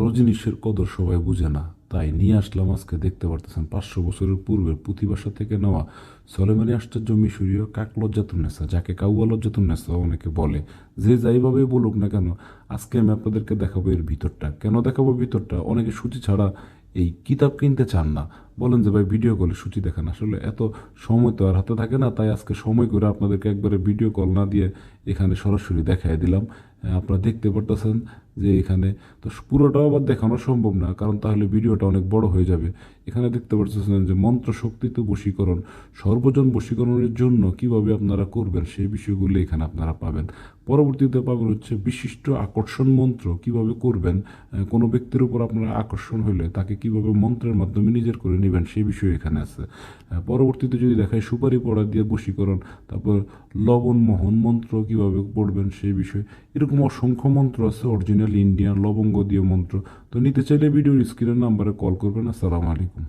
বড় জিনিসের কদর সবাই বুঝে না। তাই নিয়ে আসলাম আজকে দেখতে পারতেছেন পাঁচশো বছরের পূর্বের পুঁথিবাসা থেকে নেওয়া সলেমানি আশ্চর্য মিশরীয় কাকলজ্জাতুন্নেসা যাকে কাউয়া লজ্জাতুন্নেসা অনেকে বলে। যে যাইভাবেই বলুক না কেন, আজকে আমি আপনাদেরকে দেখাবো এর ভিতরটা। কেন দেখাবো ভিতরটা? অনেকে সূচি ছাড়া এই কিতাব কিনতে চান না। বলেন যে ভাই ভিডিও কলে সূচি দেখেন। আসলে এত সময় তো আর হাতে থাকে না, তাই আজকে সময় করে আপনাদেরকে একবারে ভিডিও কল না দিয়ে এখানে সরাসরি দেখাই দিলাম। আপনারা দেখতে পারতেছেন যে এখানে তো পুরোটাও আবার দেখানো সম্ভব না, কারণ তাহলে ভিডিওটা অনেক বড় হয়ে যাবে। এখানে দেখতে পাচ্ছেন যে মন্ত্র শক্তিতে বশীকরণ, সর্বজন বশীকরণের জন্য কীভাবে আপনারা করবেন সেই বিষয়গুলো এখানে আপনারা পাবেন। পরবর্তীতে পাবেন হচ্ছে বিশিষ্ট আকর্ষণ মন্ত্র, কীভাবে করবেন কোনো ব্যক্তির উপর আপনারা আকর্ষণ হলে তাকে কীভাবে মন্ত্রের মাধ্যমে নিজের করে নেবেন, সেই বিষয়ে এখানে আছে। পরবর্তীতে যদি দেখায় সুপারি পড়া দিয়ে বশীকরণ, তারপর লবণ মোহন মন্ত্র কীভাবে পড়বেন সেই বিষয়ে, এরকম অসংখ্য মন্ত্র আছে অরিজিনাল ইন্ডিয়ান লবঙ্গ দিয়ে মন্ত্র। তো নিতে চাইলে ভিডিওর স্ক্রিনের নাম্বারে কল করবেন। আসসালামু আলাইকুম।